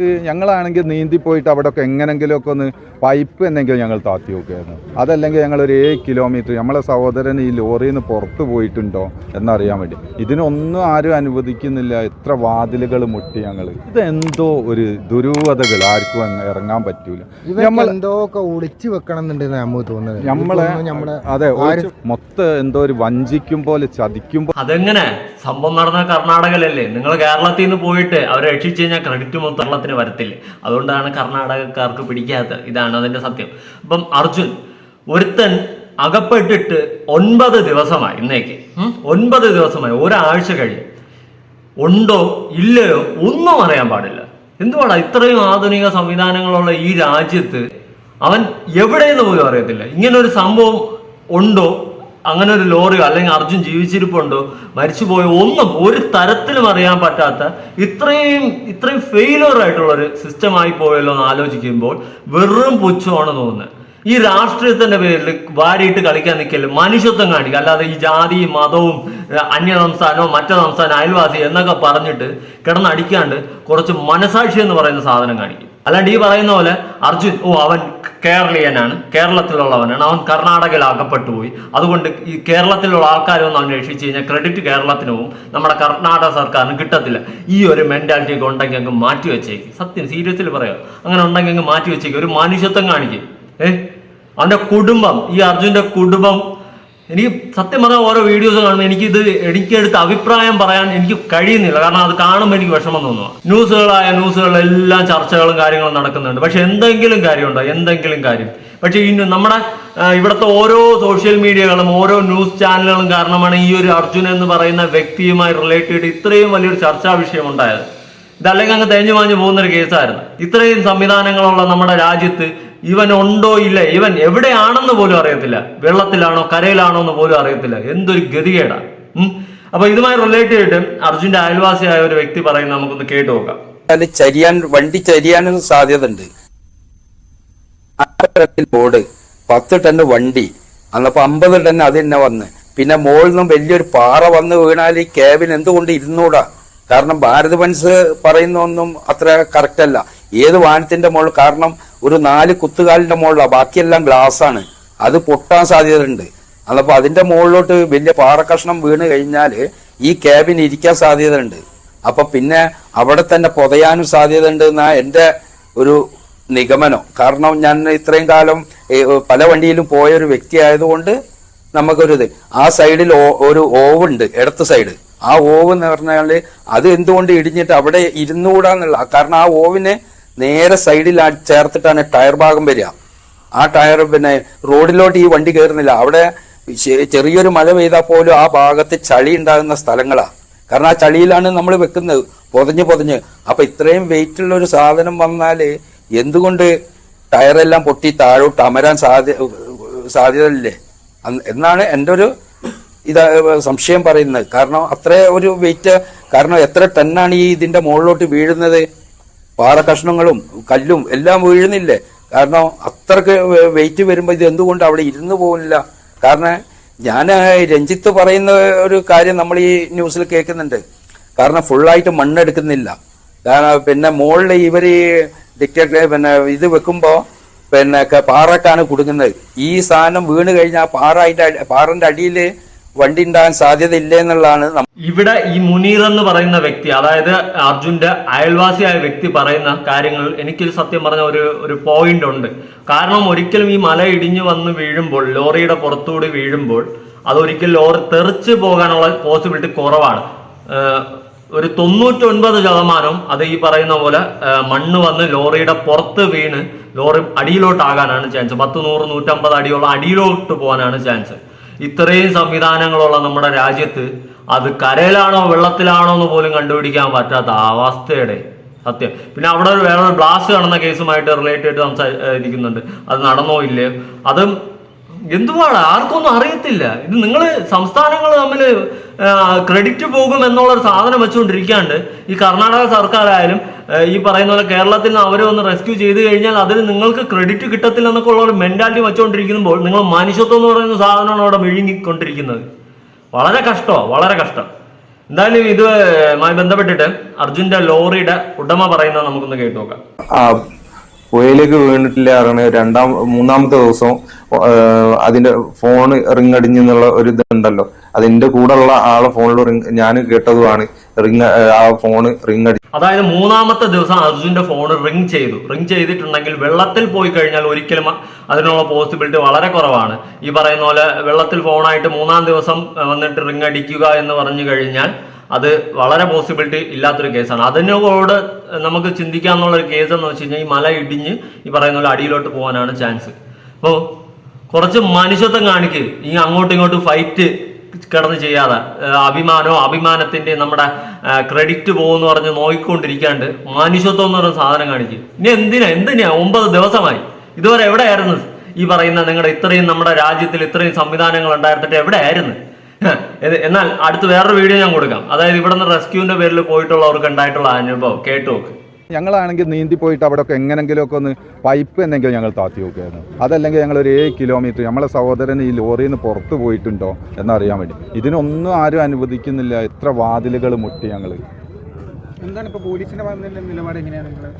ഞങ്ങൾക്ക് ഞങ്ങളാണെങ്കിൽ നീന്തി പോയിട്ട് അവിടെ ഒക്കെ എങ്ങനെങ്കിലുമൊക്കെ ഒന്ന് പൈപ്പ് എന്തെങ്കിലും ഞങ്ങൾ താത്തി നോക്കുകയായിരുന്നു അതല്ലെങ്കിൽ ഞങ്ങൾ ഒരു ഏഴ് കിലോമീറ്റർ നമ്മളെ സഹോദരൻ ഈ ലോറിയിൽ നിന്ന് പുറത്ത് പോയിട്ടുണ്ടോ എന്നറിയാൻ വേണ്ടി. ഇതിനൊന്നും ആരും അനുവദിക്കുന്നില്ല. എത്ര വാതിലുകൾ മുട്ടി ഞങ്ങൾ. ഇതെന്തോ ഒരു ദുരൂഹതകൾ. ആർക്കും അങ്ങ് ഇറങ്ങാൻ പറ്റൂല. നമ്മൾ എന്തോ ഒക്കെ ഒളിച്ചു വെക്കണം എന്നുണ്ടെന്ന് നമുക്ക് തോന്നുന്നത്. നമ്മളെ അതെ മൊത്തം എന്തോ ഒരു വഞ്ചിക്കും പോലെ ചതിക്കുമ്പോൾ അതെങ്ങനെ? സംഭവം നടന്ന കർണാടകയിലല്ലേ? നിങ്ങൾ കേരളത്തിൽ നിന്ന് പോയിട്ട് അവരെ രക്ഷിച്ചു കഴിഞ്ഞാൽ ക്രെഡിറ്റ് മൊത്തം കേരളത്തിന് വരത്തില്ല? അതുകൊണ്ടാണ് കർണാടകക്കാർക്ക് പിടിക്കാത്തത് ഇതാണ് അതിന്റെ സത്യം. അപ്പം അർജുൻ ഒരുത്തൻ അകപ്പെട്ടിട്ട് ഒൻപത് ദിവസമായി ഇന്നേക്ക്? ഒൻപത് ദിവസമായി ഒരാഴ്ച കഴിഞ്ഞു. ഉണ്ടോ ഇല്ലയോ ഒന്നും അറിയാൻ പാടില്ല. എന്തുവാടാ ഇത്രയും ആധുനിക സംവിധാനങ്ങളുള്ള ഈ രാജ്യത്ത് അവൻ എവിടെയെന്ന് പോലും അറിയത്തില്ല. ഇങ്ങനെ ഒരു സംഭവം ഉണ്ടോ അങ്ങനെ ഒരു ലോറിയോ അല്ലെങ്കിൽ അർജുൻ ജീവിച്ചിരിപ്പുണ്ടോ? മരിച്ചുപോയോ ഒന്നും ഒരു തരത്തിലും അറിയാൻ പറ്റാത്ത ഇത്രയും ഇത്രയും ഫെയിലിയർ ആയിട്ടുള്ള ഒരു സിസ്റ്റമായി പോയല്ലോ എന്ന് ആലോചിക്കുമ്പോൾ വെറും പുച്ഛമാണ് തോന്നുന്നത്. ഈ രാഷ്ട്രീയത്തിന്റെ പേരിൽ വാരിയിട്ട് കളിക്കാൻ നിൽക്കൽ മനുഷ്യത്വം കാണിക്കുക. അല്ലാതെ ഈ ജാതിയും മതവും അന്യ സംസ്ഥാനവും മറ്റേ സംസ്ഥാനം അയൽവാസി എന്നൊക്കെ പറഞ്ഞിട്ട് കിടന്നടിക്കാണ്ട് കുറച്ച് മനസാക്ഷി എന്ന് പറയുന്ന സാധനം കാണിക്കും. അല്ലാണ്ട് ഈ പറയുന്ന പോലെ അർജുൻ ഓ അവൻ കേരളീയനാണ് കേരളത്തിലുള്ളവനാണ് അവൻ കർണാടകയിൽ അകപ്പെട്ടു പോയി അതുകൊണ്ട് ഈ കേരളത്തിലുള്ള ആൾക്കാരൊന്നും അവൻ കഴിഞ്ഞാൽ ക്രെഡിറ്റ് കേരളത്തിന് നമ്മുടെ കർണാടക സർക്കാരിന് കിട്ടത്തില്ല. ഈ ഒരു മെന്റാലിറ്റി ഒക്കെ ഉണ്ടെങ്കിൽ അങ്ങ് മാറ്റി വെച്ചേക്ക്. സത്യം സീരിയസിൽ പറയാം. അങ്ങനെ ഉണ്ടെങ്കിൽ അങ്ങ് മാറ്റി വെച്ചേക്ക്. ഒരു മനുഷ്യത്വം കാണിക്കും. ഏഹ് അവന്റെ കുടുംബം ഈ അർജുന്റെ കുടുംബം എനിക്ക് സത്യം പറഞ്ഞാൽ ഓരോ വീഡിയോസ് കാണുമ്പോൾ എനിക്കിത് എനിക്കെടുത്ത് അഭിപ്രായം പറയാൻ എനിക്ക് കഴിയുന്നില്ല. കാരണം അത് കാണുമ്പോൾ എനിക്ക് വിഷമം തോന്നുക ന്യൂസുകളായ ന്യൂസുകളിലെല്ലാം ചർച്ചകളും കാര്യങ്ങളും നടക്കുന്നുണ്ട്. പക്ഷെ എന്തെങ്കിലും കാര്യമുണ്ടോ? എന്തെങ്കിലും കാര്യം. പക്ഷേ ഈ നമ്മുടെ ഇവിടുത്തെ ഓരോ സോഷ്യൽ മീഡിയകളും ഓരോ ന്യൂസ് ചാനലുകളും കാരണമാണ് ഈ ഒരു അർജുൻ എന്ന് പറയുന്ന വ്യക്തിയുമായി റിലേറ്റ് ചെയ്ത് ഇത്രയും വലിയൊരു ചർച്ചാ വിഷയം ഉണ്ടായത്. ഇതല്ലെങ്കിൽ അങ്ങ് തേഞ്ഞു മാഞ്ഞു പോകുന്നൊരു കേസായിരുന്നു ഇത്രയും സംവിധാനങ്ങളുള്ള നമ്മുടെ രാജ്യത്ത് ഇവൻ ഉണ്ടോ ഇല്ല? ഇവൻ എവിടെയാണെന്ന് പോലും അറിയത്തില്ല. വെള്ളത്തിലാണോ കരയിലാണോ എന്ന് പോലും അറിയത്തില്ല. എന്തൊരു ഗതികേടാ. അപ്പൊ ഇതുമായി റിലേറ്റ് ചെയ്തിട്ട് അർജുന്റെ അയൽവാസിയായ ഒരു വ്യക്തി പറയുന്നത് നമുക്കൊന്ന് കേട്ടു നോക്കാം. ചരിയാൻ വണ്ടി ചരിയാനും സാധ്യത ഉണ്ട് ബോർഡ് പത്ത് ടൺ വണ്ടി അന്നപ്പോ അമ്പത് ടൺ അത് തന്നെ വന്ന്. പിന്നെ മുകളിൽ നിന്നും വലിയൊരു പാറ വന്ന് വീണാൽ ഈ ക്യാബിൻ എന്തുകൊണ്ട് ഇരുന്നൂടാ? കാരണം ഭാരത് ബൻസ് പറയുന്ന ഒന്നും അത്ര കറക്റ്റ് അല്ല. ഏത് വാഹനത്തിന്റെ മുകളിൽ കാരണം ഒരു നാല് കുത്തുകാലിന്റെ മുകളിലാണ് ബാക്കിയെല്ലാം ഗ്ലാസ് ആണ് അത് പൊട്ടാൻ സാധ്യതയുണ്ട്. അപ്പോൾ അതിന്റെ മുകളിലോട്ട് വലിയ പാറക്കഷ്ണം വീണ് കഴിഞ്ഞാൽ ഈ ക്യാബിൻ ഇരിക്കാൻ സാധ്യതയുണ്ട്. അപ്പൊ പിന്നെ അവിടെ തന്നെ പൊതയാനും സാധ്യതയുണ്ട് എന്നാ എന്റെ ഒരു നിഗമനം. കാരണം ഞാൻ ഇത്രയും കാലം പല വണ്ടിയിലും പോയ ഒരു വ്യക്തി ആയതുകൊണ്ട് നമുക്കൊരു ഇത് ആ സൈഡിൽ ഒരു ഓവ് ഉണ്ട് ഇടത്ത് സൈഡ്. ആ ഓവ് എന്ന് പറഞ്ഞാൽ അത് എന്തുകൊണ്ട് ഇടിഞ്ഞിട്ട് അവിടെ ഇരുന്നുകൂടാന്നുള്ള കാരണം ആ ഓവിന് നേരെ സൈഡിൽ ചേർത്തിട്ടാണ് ടയർ ഭാഗം വരിക. ആ ടയർ പിന്നെ റോഡിലോട്ട് ഈ വണ്ടി കയറുന്നില്ല അവിടെ ചെറിയൊരു മഴ പെയ്താൽ പോലും ആ ഭാഗത്ത് ചളി ഉണ്ടാകുന്ന സ്ഥലങ്ങളാ. കാരണം ആ ചളിയിലാണ് നമ്മൾ വെക്കുന്നത്. പൊതഞ്ഞ് പൊതഞ്ഞ്. അപ്പൊ ഇത്രയും വെയിറ്റ് ഉള്ള ഒരു സാധനം വന്നാൽ എന്തുകൊണ്ട് ടയറെല്ലാം പൊട്ടി താഴോട്ട് അമരാൻ സാധ്യ സാധ്യതയില്ലേ? എന്നാണ് എന്റെ ഒരു ഇത് സംശയം പറയുന്നത്. കാരണം അത്ര ഒരു വെയിറ്റ് കാരണം എത്ര ടണ്ണാണ് ഈ ഇതിന്റെ മുകളിലോട്ട് വീഴുന്നത്? പാറ കഷ്ണങ്ങളും കല്ലും എല്ലാം വീഴുന്നില്ലേ? കാരണം അത്രയ്ക്ക് വെയിറ്റ് വരുമ്പോൾ ഇത് എന്തുകൊണ്ട് അവിടെ ഇരുന്നു പോകുന്നില്ല കാരണം ഞാൻ രഞ്ജിത്ത് പറയുന്ന ഒരു കാര്യം നമ്മൾ ഈ ന്യൂസിൽ കേൾക്കുന്നുണ്ട്. കാരണം ഫുള്ളായിട്ട് മണ്ണെടുക്കുന്നില്ല. കാരണം പിന്നെ മുകളിൽ ഇവർ ഈ ഡിക്റ്റേറ്റർ പിന്നെ ഇത് വെക്കുമ്പോൾ പിന്നെ പാറക്കാണ് കുടുങ്ങുന്നത്. ഈ സാധനം വീണ് കഴിഞ്ഞാൽ പാറ അതിന്റെ പാറന്റെ അടിയിൽ വണ്ടി ഉണ്ടാകാൻ സാധ്യത ഇല്ല എന്നുള്ളതാണ് ഇവിടെ ഈ മുനീർ എന്ന് പറയുന്ന വ്യക്തി അതായത് അർജുന്റെ അയൽവാസിയായ വ്യക്തി പറയുന്ന കാര്യങ്ങൾ എനിക്ക് സത്യം പറഞ്ഞ ഒരു ഒരു പോയിന്റ് ഉണ്ട്. കാരണം ഒരിക്കലും ഈ മല ഇടിഞ്ഞു വന്ന് വീഴുമ്പോൾ ലോറിയുടെ പുറത്തുകൂടി വീഴുമ്പോൾ അതൊരിക്കൽ ലോറി തെറിച്ച് പോകാനുള്ള പോസിബിലിറ്റി കുറവാണ്. ഒരു തൊണ്ണൂറ്റൊൻപത് ശതമാനം അത് ഈ പറയുന്ന പോലെ മണ്ണ് വന്ന് ലോറിയുടെ പുറത്ത് വീണ് ലോറി അടിയിലോട്ടാകാനാണ് ചാൻസ് പത്ത് നൂറ് നൂറ്റമ്പത് അടിയോളം അടിയിലോട്ട് പോകാനാണ് ചാൻസ് ഇത്രയും സംവിധാനങ്ങളുള്ള നമ്മുടെ രാജ്യത്ത് അത് കരയിലാണോ വെള്ളത്തിലാണോ എന്ന് പോലും കണ്ടുപിടിക്കാൻ പറ്റാത്ത അവസ്ഥയുടെ സത്യം. പിന്നെ അവിടെ ഒരു വേറൊരു ബ്ലാസ്റ്റ് നടന്ന കേസുമായിട്ട് റിലേറ്റഡ് സംസാരിക്കുന്നുണ്ട്. അത് നടന്നോ ഇല്ലയോ? അതും എന്തുവാണ് ആർക്കൊന്നും അറിയത്തില്ല. ഇത് നിങ്ങൾ സംസ്ഥാനങ്ങൾ തമ്മിൽ ക്രെഡിറ്റ് പോകും എന്നുള്ള ഒരു സാധനം വെച്ചുകൊണ്ടിരിക്കാണ്ട് ഈ കർണാടക സർക്കാരായാലും ഈ പറയുന്ന പോലെ കേരളത്തിൽ നിന്ന് അവരെ ഒന്ന് റെസ്ക്യൂ ചെയ്ത് കഴിഞ്ഞാൽ അതിൽ നിങ്ങൾക്ക് ക്രെഡിറ്റ് കിട്ടത്തില്ല എന്നൊക്കെ ഉള്ള ഒരു മെന്റാലിറ്റി വെച്ചുകൊണ്ടിരിക്കുമ്പോൾ നിങ്ങൾ മനുഷ്യത്വം എന്ന് പറയുന്ന സാധനമാണ് അവിടെ വിഴുങ്ങിക്കൊണ്ടിരിക്കുന്നത് വളരെ കഷ്ടമാണ് വളരെ കഷ്ടം. എന്തായാലും ഇതുമായി ബന്ധപ്പെട്ടിട്ട് അർജുന്റെ ലോറിയുടെ ഉടമ പറയുന്നത് നമുക്കൊന്ന് കേട്ടു നോക്കാം. പുഴയിലേക്ക് വീണിട്ടില്ല രണ്ടാം മൂന്നാമത്തെ ദിവസം അതിന്റെ ഫോൺ റിങ് അടിഞ്ഞെന്നുള്ള ഒരു ഇതുണ്ടല്ലോ. അതിന്റെ ഉള്ള ആളെ ഫോണിൽ റിങ് ഞാൻ കേട്ടതുമാണ്. റിങ് ആ ഫോണ് റിങ് അടി അതായത് മൂന്നാമത്തെ ദിവസം അർജുന്റെ ഫോൺ റിങ് ചെയ്തു. റിങ് ചെയ്തിട്ടുണ്ടെങ്കിൽ വെള്ളത്തിൽ പോയി കഴിഞ്ഞാൽ ഒരിക്കലും അതിനുള്ള പോസിബിലിറ്റി വളരെ കുറവാണ്. ഈ പറയുന്ന പോലെ വെള്ളത്തിൽ ഫോണായിട്ട് മൂന്നാം ദിവസം വന്നിട്ട് റിങ് അടിക്കുക എന്ന് പറഞ്ഞു കഴിഞ്ഞാൽ അത് വളരെ പോസിബിലിറ്റി ഇല്ലാത്തൊരു കേസാണ്. അതിനോട് നമുക്ക് ചിന്തിക്കാന്നുള്ള ഒരു കേസ് എന്ന് വെച്ച് കഴിഞ്ഞാൽ ഈ മല ഇടിഞ്ഞ് ഈ പറയുന്ന പോലെ അടിയിലോട്ട് പോകാനാണ് ചാൻസ്. അപ്പോൾ കുറച്ച് മനുഷ്യത്വം കാണിക്ക്. ഈ അങ്ങോട്ടും ഇങ്ങോട്ടും ഫൈറ്റ് കിടന്ന് ചെയ്യാതെ. അഭിമാനോ അഭിമാനത്തിന്റെ നമ്മുടെ ക്രെഡിറ്റ് പോകുമെന്ന് പറഞ്ഞ് നോക്കിക്കൊണ്ടിരിക്കാണ്ട് മനുഷ്യത്വം എന്ന് പറയുന്ന സാധനം കാണിക്കും. ഇനി എന്തിനാ? എന്തിനാ? ഒമ്പത് ദിവസമായി. ഇതുവരെ എവിടെയായിരുന്നു? ഈ പറയുന്ന നിങ്ങളുടെ ഇത്രയും നമ്മുടെ രാജ്യത്തിൽ ഇത്രയും സംവിധാനങ്ങൾ ഉണ്ടായിരുന്നിട്ട് എവിടെയായിരുന്നു? എന്നാൽ അടുത്ത് വേറൊരു വീഡിയോ ഞാൻ കൊടുക്കാം. അതായത് ഇവിടെ നിന്ന് റെസ്ക്യൂവിന്റെ പേരിൽ പോയിട്ടുള്ളവർക്ക് ഉണ്ടായിട്ടുള്ള അനുഭവം. കേട്ടു നോക്ക്. ഞങ്ങളാണെങ്കിൽ നീന്തി പോയിട്ട് അവിടെ ഒക്കെ എങ്ങനെങ്കിലുമൊക്കെ ഒന്ന് പൈപ്പ് എന്തെങ്കിലും ഞങ്ങൾ താത്തി നോക്കുകയായിരുന്നു അതല്ലെങ്കിൽ ഞങ്ങൾ ഒരു ഏഴ് കിലോമീറ്റർ നമ്മളെ സഹോദരൻ ഈ ലോറിയിൽ നിന്ന് പുറത്ത് പോയിട്ടുണ്ടോ എന്നറിയാൻ വേണ്ടി. ഇതിനൊന്നും ആരും അനുവദിക്കുന്നില്ല. എത്ര വാതിലുകൾ മുട്ടി ഞങ്ങൾ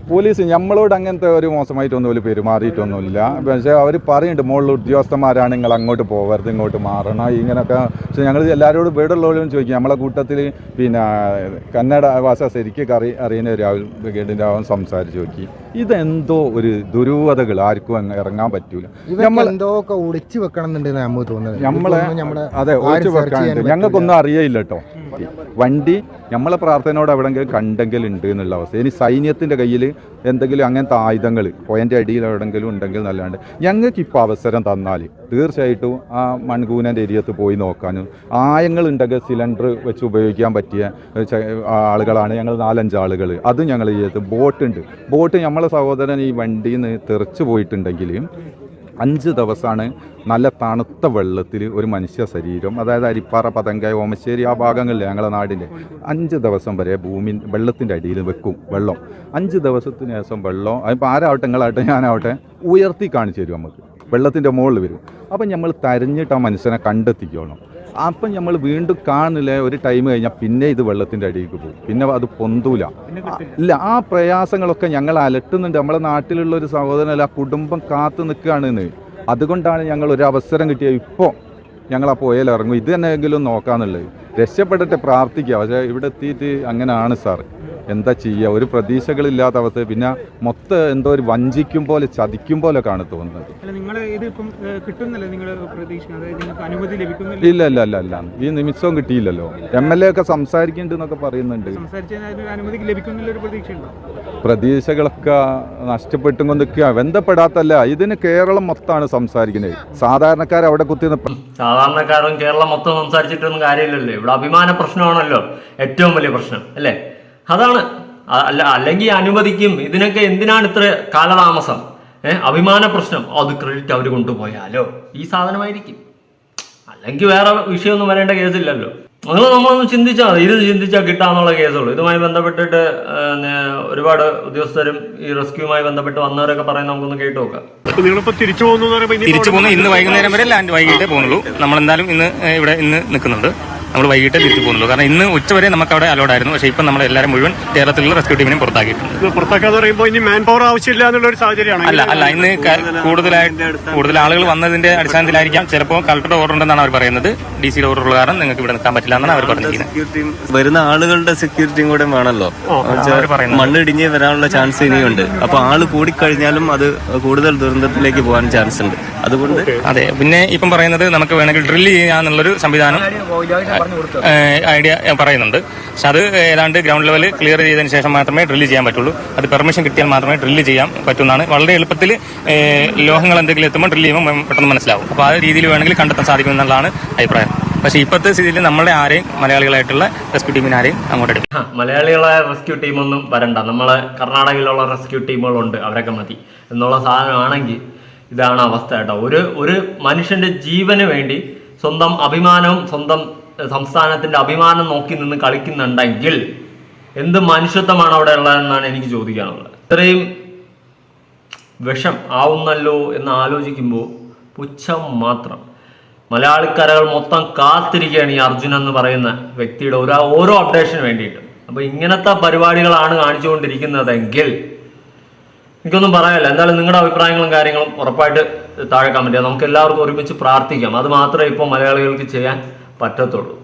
പോലീസ് നമ്മളോട് അങ്ങനത്തെ ഒരു മോശമായിട്ടൊന്നും ഒരു പെരുമാറിയിട്ടൊന്നുമില്ല പക്ഷേ അവർ പറയുന്നുണ്ട് മുകളിൽ ഉദ്യോഗസ്ഥന്മാരാണ് നിങ്ങൾ അങ്ങോട്ട് പോകരുത് ഇങ്ങോട്ട് മാറണം ഇങ്ങനെയൊക്കെ പക്ഷെ ഞങ്ങൾ എല്ലാവരോടും വീടുള്ളവരും ചോദിക്കും നമ്മളെ കൂട്ടത്തിൽ പിന്നെ കന്നഡ ഭാഷ ശരിക്കും കറി അറിയുന്ന രാഹുൽ ബ്രിഗേഡിന്റെ ആവും സംസാരിച്ച് നോക്കി. ഇതെന്തോ ഒരു ദുരൂഹതകൾ ആർക്കും അങ്ങ് ഇറങ്ങാൻ പറ്റൂല. നമ്മൾ എന്തോ ഒക്കെ ഒളിച്ചു വെക്കണം എന്നുണ്ടെന്ന് നമുക്ക് തോന്നുന്നത് നമ്മളെ നമ്മളെ അതെ ഒളിച്ചു പറ്റില്ല. ഞങ്ങൾക്കൊന്നും അറിയില്ല കേട്ടോ വണ്ടി. നമ്മളെ പ്രാർത്ഥനയോട് എവിടെങ്കിലും കണ്ടെങ്കിൽ ഉണ്ട് എന്നുള്ള അവസ്ഥ. ഇനി സൈന്യത്തിന്റെ കയ്യിൽ എന്തെങ്കിലും അങ്ങനത്തെ ആയുധങ്ങൾ പോയന്റെ അടിയിൽ എവിടെങ്കിലും ഉണ്ടെങ്കിൽ നല്ലാണ്ട് ഞങ്ങൾക്ക് ഇപ്പോൾ അവസരം തന്നാൽ തീർച്ചയായിട്ടും ആ മൺകൂനന്റെ ഏരിയത്ത് പോയി നോക്കാനും ആയങ്ങൾ ഉണ്ടെങ്കിൽ സിലിണ്ടർ വെച്ച് ഉപയോഗിക്കാൻ പറ്റിയ ആളുകളാണ് ഞങ്ങൾ നാലഞ്ച് ആളുകൾ. അത് ഞങ്ങൾ ചെയ്ത് ബോട്ടുണ്ട്. ബോട്ട് നമ്മളെ സഹോദരൻ ഈ വണ്ടിയിൽ നിന്ന് തെറിച്ച് പോയിട്ടുണ്ടെങ്കിൽ അഞ്ച് ദിവസമാണ് നല്ല തണുത്ത വെള്ളത്തിൽ ഒരു മനുഷ്യ ശരീരം. അതായത് അരിപ്പാറ പതങ്ക ഓമശ്ശേരി ആ ഭാഗങ്ങളിൽ ഞങ്ങളുടെ നാടിന്റെ അഞ്ച് ദിവസം വരെ ഭൂമി വെള്ളത്തിന്റെ അടിയിൽ വെക്കും വെള്ളം. അഞ്ച് ദിവസത്തിന് ശേഷം വെള്ളം അതിപ്പോൾ ആരാവട്ടെ നിങ്ങളാവട്ടെ ഞാനാവട്ടെ ഉയർത്തി കാണിച്ചു തരും നമുക്ക് വെള്ളത്തിന്റെ മുകളിൽ വരും. അപ്പം നമ്മൾ തരഞ്ഞിട്ട് ആ മനുഷ്യനെ കണ്ടെത്തിക്കണം. അപ്പം നമ്മൾ വീണ്ടും കാണില്ല ഒരു ടൈം കഴിഞ്ഞാൽ പിന്നെ ഇത് വെള്ളത്തിന്റെ അടിയിലേക്ക് പോകും. പിന്നെ അത് പൊന്തൂല. ഇല്ല ആ പ്രയാസങ്ങളൊക്കെ ഞങ്ങൾ അലട്ടുന്നുണ്ട്. നമ്മളെ നാട്ടിലുള്ള ഒരു സഹോദരനല്ല കുടുംബം കാത്തു നിൽക്കുകയാണെന്ന്. അതുകൊണ്ടാണ് ഞങ്ങൾ ഒരു അവസരം കിട്ടിയത്. ഇപ്പോൾ ഞങ്ങൾ ആ പുഴയിൽ ഇറങ്ങും. ഇത് തന്നെയെങ്കിലും നോക്കാന്നുള്ളത്. രക്ഷപ്പെടട്ടെ പ്രാർത്ഥിക്കുക പക്ഷേ ഇവിടെ എത്തിയിട്ട് അങ്ങനെയാണ് സാർ. എന്താ ചെയ്യുക? ഒരു പ്രതീക്ഷകളില്ലാത്ത അവസ്ഥ പിന്നെ മൊത്തം എന്തോ ഒരു വഞ്ചിക്കും പോലെ ചതിക്കും പോലെ കാണു തോന്നുന്നത്. അല്ല നിങ്ങൾ ഇത് ഇപ്പം ഏഹ്, കിട്ടുന്നല്ലേ അതായത് നിങ്ങൾക്ക് അനുമതി ലഭിക്കുന്നില്ല. ഇല്ല ഇല്ല അല്ല അല്ല ഈ നിമിഷവും കിട്ടിയില്ലല്ലോ. എം എൽ എ ഒക്കെ സംസാരിക്കുന്നുണ്ട് എന്നൊക്കെ പറയുന്നുണ്ട് പ്രതീക്ഷകളൊക്കെ നഷ്ടപ്പെട്ടും കൊണ്ട് ബന്ധപ്പെടാത്തല്ല ഇതിന് കേരളം മൊത്തമാണ് സംസാരിക്കുന്നത്. സാധാരണക്കാർ അവിടെ കുത്തി സാധാരണക്കാരും കേരളം മൊത്തം സംസാരിച്ചിട്ടൊന്നും കാര്യമില്ലല്ലോ. ഇവിടെ അഭിമാന പ്രശ്നമാണല്ലോ. ഏറ്റവും വലിയ പ്രശ്നം അല്ലേ? അതാണ്. അല്ല അല്ലെങ്കിൽ അനുവദിക്കും. ഇതിനൊക്കെ എന്തിനാണ് ഇത്ര കാലതാമസം? ഏഹ് അഭിമാന പ്രശ്നം. അത് ക്രെഡിറ്റ് അവർ കൊണ്ടുപോയാലോ? ഈ സാധനമായിരിക്കും. അല്ലെങ്കിൽ വേറെ വിഷയമൊന്നും വരേണ്ട കേസില്ലല്ലോ. നിങ്ങൾ നമ്മളൊന്ന് ചിന്തിച്ചാൽ മതി. ഇത് ചിന്തിച്ചാൽ കിട്ടാന്നുള്ള കേസുള്ളൂ. ഇതുമായി ബന്ധപ്പെട്ടിട്ട് ഒരുപാട് ഉദ്യോഗസ്ഥരും ഈ റെസ്ക്യൂമായി ബന്ധപ്പെട്ട് വന്നവരൊക്കെ പറയുന്നത് നമുക്കൊന്ന് കേട്ടു നോക്കാം. തിരിച്ചു പോകുന്നു ഇന്ന് വൈകുന്നേരം വരെ ലാൻഡ് വൈകിട്ടേ പോകുന്നുള്ളൂ. നമ്മൾ എന്തായാലും ഇന്ന് ഇവിടെ ഇന്ന് നിൽക്കുന്നുണ്ട്. നമ്മൾ വൈകിട്ട് തിരിച്ചു പോകുന്നുള്ളൂ. കാരണം ഇന്ന് ഉച്ചവരെ നമുക്ക് അവിടെ അലോഡ് ആയിരുന്നു. പക്ഷേ ഇപ്പം നമ്മൾ എല്ലാവരും മുഴുവൻ കേരളത്തിലുള്ള റെസ്ക്യൂ ടീമിനെയും പുറത്താക്കിയിട്ടുണ്ട്. ഇത് പുറത്താക്കാന്ന് പറയുമ്പോ ഇനി മാൻ പവർ ആവശ്യമില്ല എന്നുള്ള ഒരു സാഹചര്യമാണ്. അല്ല അല്ല ഇന്ന് കൂടുതലായിട്ട് കൂടുതൽ ആളുകൾ വന്നതിന്റെ അടിസ്ഥാനത്തിലായിരിക്കാം. ചിലപ്പോൾ കളക്ടറുടെ ഓർഡർ ഉണ്ടെന്നാണ് അവർ പറയുന്നത്. ഡി സിയുടെ ഓർഡർ ഉള്ള കാരണം നിങ്ങൾക്ക് ഇവിടെ നിൽക്കാൻ പറ്റില്ല എന്നാണ് അവർ പറഞ്ഞിരിക്കുന്നത്. വരുന്ന ആളുകളുടെ സെക്യൂരിറ്റിയും കൂടെ വേണമല്ലോ. മണ്ണിടിഞ്ഞ് വരാനുള്ള ചാൻസ് ഇനിയുണ്ട്. അപ്പൊ ആൾ കൂടിക്കഴിഞ്ഞാലും അത് കൂടുതൽ ദുരന്തത്തിലേക്ക് പോകാൻ ചാൻസ് ഉണ്ട്. അതുകൊണ്ട് അതെ പിന്നെ ഇപ്പം പറയുന്നത് നമുക്ക് വേണമെങ്കിൽ ഡ്രില്ല് ചെയ്യാന്നുള്ളൊരു സംവിധാനം ഐഡിയ പറയുന്നുണ്ട്. പക്ഷെ അത് ഏതാണ്ട് ഗ്രൗണ്ട് ലെവൽ ക്ലിയർ ചെയ്തതിന് ശേഷം മാത്രമേ ഡ്രില്ല് ചെയ്യാൻ പറ്റുള്ളൂ. അത് പെർമിഷൻ കിട്ടിയാൽ മാത്രമേ ഡ്രില്ല് ചെയ്യാൻ പറ്റുന്നതാണ് വളരെ എളുപ്പത്തിൽ ലോഹങ്ങൾ എന്തെങ്കിലും എത്തുമ്പോൾ ഡ്രില്ല് ചെയ്യുമ്പോൾ പെട്ടെന്ന് മനസ്സിലാവും. അപ്പോൾ ആ രീതിയിൽ വേണമെങ്കിൽ കണ്ടെത്താൻ സാധിക്കും എന്നുള്ളതാണ് അഭിപ്രായം. പക്ഷേ ഇപ്പോഴത്തെ സ്ഥിതിയിൽ നമ്മളെ ആരെയും മലയാളികളായിട്ടുള്ള റെസ്ക്യൂ ടീമിനെ ആരെയും അങ്ങോട്ട് എടുക്കും. മലയാളികളായ റെസ്ക്യൂ ടീമൊന്നും വരണ്ട. നമ്മളെ കർണാടകയിലുള്ള റെസ്ക്യൂ ടീമുകളുണ്ട് അവരൊക്കെ മതി. എന്നുള്ള സാധനമാണെങ്കിൽ ഇതാണ് അവസ്ഥ കേട്ടോ. ഒരു ഒരു മനുഷ്യന്റെ ജീവന് വേണ്ടി സ്വന്തം അഭിമാനവും സ്വന്തം സംസ്ഥാനത്തിന്റെ അഭിമാനം നോക്കി നിന്ന് കളിക്കുന്നുണ്ടെങ്കിൽ എന്ത് മനുഷ്യത്വമാണ് അവിടെ ഉള്ളതെന്നാണ് എനിക്ക് ചോദിക്കാനുള്ളത്. ഇത്രയും വിഷം ആവുന്നല്ലോ എന്ന് ആലോചിക്കുമ്പോൾ പുച്ഛം മാത്രം. മലയാളിക്കരകൾ മൊത്തം കാത്തിരിക്കുകയാണ് ഈ അർജുൻ എന്ന് പറയുന്ന വ്യക്തിയുടെ ഒരു ഓരോ അപ്ഡേഷന് വേണ്ടിയിട്ട്. അപ്പൊ ഇങ്ങനത്തെ പരിപാടികളാണ് കാണിച്ചുകൊണ്ടിരിക്കുന്നതെങ്കിൽ എനിക്കൊന്നും പറയാനില്ല. എന്തായാലും നിങ്ങളുടെ അഭിപ്രായങ്ങളും കാര്യങ്ങളും ഉറപ്പായിട്ട് താഴെ കമന്റ് ചെയ്യാം. നമുക്ക് എല്ലാവർക്കും ഒരുമിച്ച് പ്രാർത്ഥിക്കാം. അത് മാത്രമേ ഇപ്പോൾ മലയാളികൾക്ക് ചെയ്യാൻ പറ്റത്തുള്ളൂ.